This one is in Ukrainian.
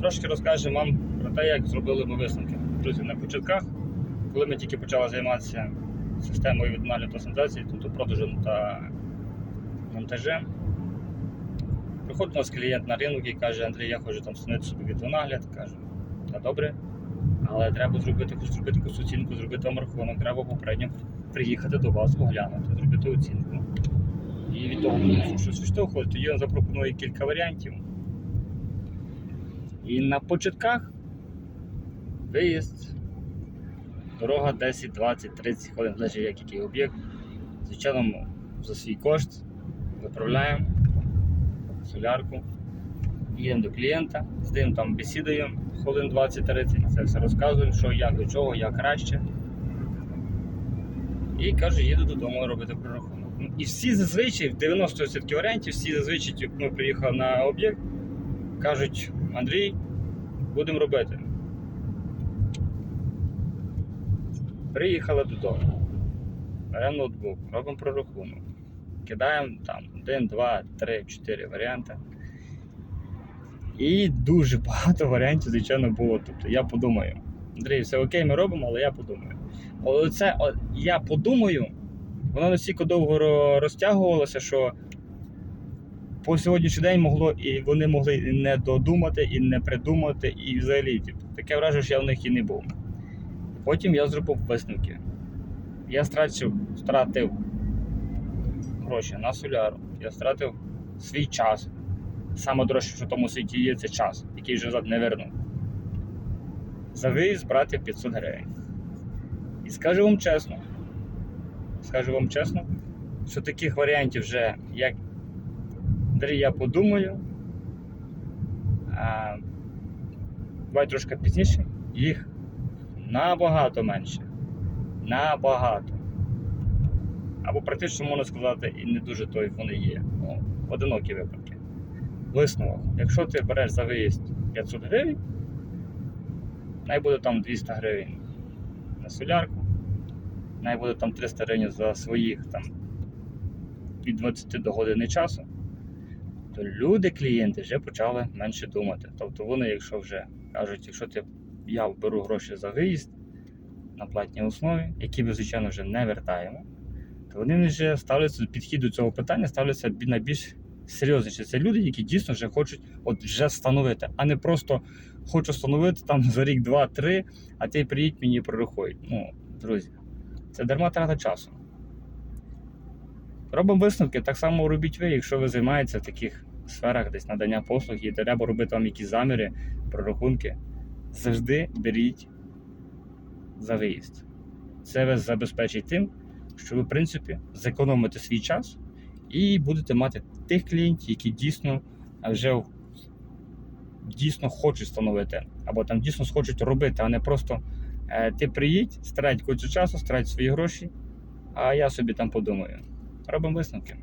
Трошки розкажемо вам про те, як зробили ми висновки. Друзі, на початках, коли ми тільки почали займатися системою від нагляду та санітації, тобто продажем та монтажем, приходить у нас клієнт на ринок і каже, Андрій, я хочу там встановити собі відеонагляд. Кажу, та добре, але треба зробити, зробити якусь оцінку, зробити вам рахунок, треба попередньо приїхати до вас, оглянути, зробити оцінку. І від того, що щось відштовхувати, тоді він запропонує кілька варіантів. І на початках. Виїзд, дорога 10, 20, 30 хвилин, залежить як який об'єкт. Звичайно, ми за свій кошт. Виправляємо солярку, їдемо до клієнта, з ним там бесідуємо хвилин 20-30, це все розказуємо, що як до чого, як краще. І каже, їду додому робити прорахунок. Ну, І всі зазвичай, в 90% варіантів, всі зазвичай, як ми приїхали на об'єкт, кажуть, Андрій, будемо робити. Приїхали додому. Беремо ноутбук, робимо прорахунок. Кидаємо там 1, 2, 3, 4 варіанти. І дуже багато варіантів, звичайно, було. Тобто я подумаю. Андрій, все окей, ми робимо, але я подумаю. Але це я подумаю, воно настільки довго розтягувалося, що по сьогоднішній день могло і вони могли і не додумати, і не придумати, і взагалі типу, таке враження, що я в них і не був. Потім я зробив висновки. Я стратив, стратив гроші на соляру, я стратив свій час. Саме дорожче, що в тому світі є, це час, який вже не верну. За виїзд брати 500 гривень. І скажу вам чесно, скажу вам чесно, що таких варіантів вже, як Андрій, я подумаю, а, трошки пізніше, їх набагато менше. Набагато. Або практично можна сказати, і не дуже той вони є. Ну, одинокі випадки. Висновок. Якщо ти береш за виїзд 500 гривень, най буде там 200 гривень на солярку, най буде там 300 гривень за своїх там від 20 до години часу, то люди, клієнти вже почали менше думати. Тобто вони, якщо вже кажуть, якщо ти, я беру гроші за виїзд на платній основі, які ми, звичайно, вже не вертаємо, то вони вже ставляться підхід до цього питання, ставляться на більш серйозніше. Це люди, які дійсно вже хочуть от вже встановити, а не просто хочу встановити там за рік, два, три, а ти приїдь мені і прорахуй. Ну, друзі, це дарма трата часу. Робимо висновки, так само робіть ви, якщо ви займаєтеся в таких сферах десь надання послуг і треба робити вам якісь заміри, прорахунки. Завжди беріть за виїзд. Це вас забезпечить тим, що ви, в принципі, зекономите свій час і будете мати тих клієнтів, які дійсно вже дійсно хочуть встановити, або там дійсно хочуть робити, а не просто е, ти приїдь, страйт кучу часу, страйт свої гроші, а я собі там подумаю. Робимо висновки.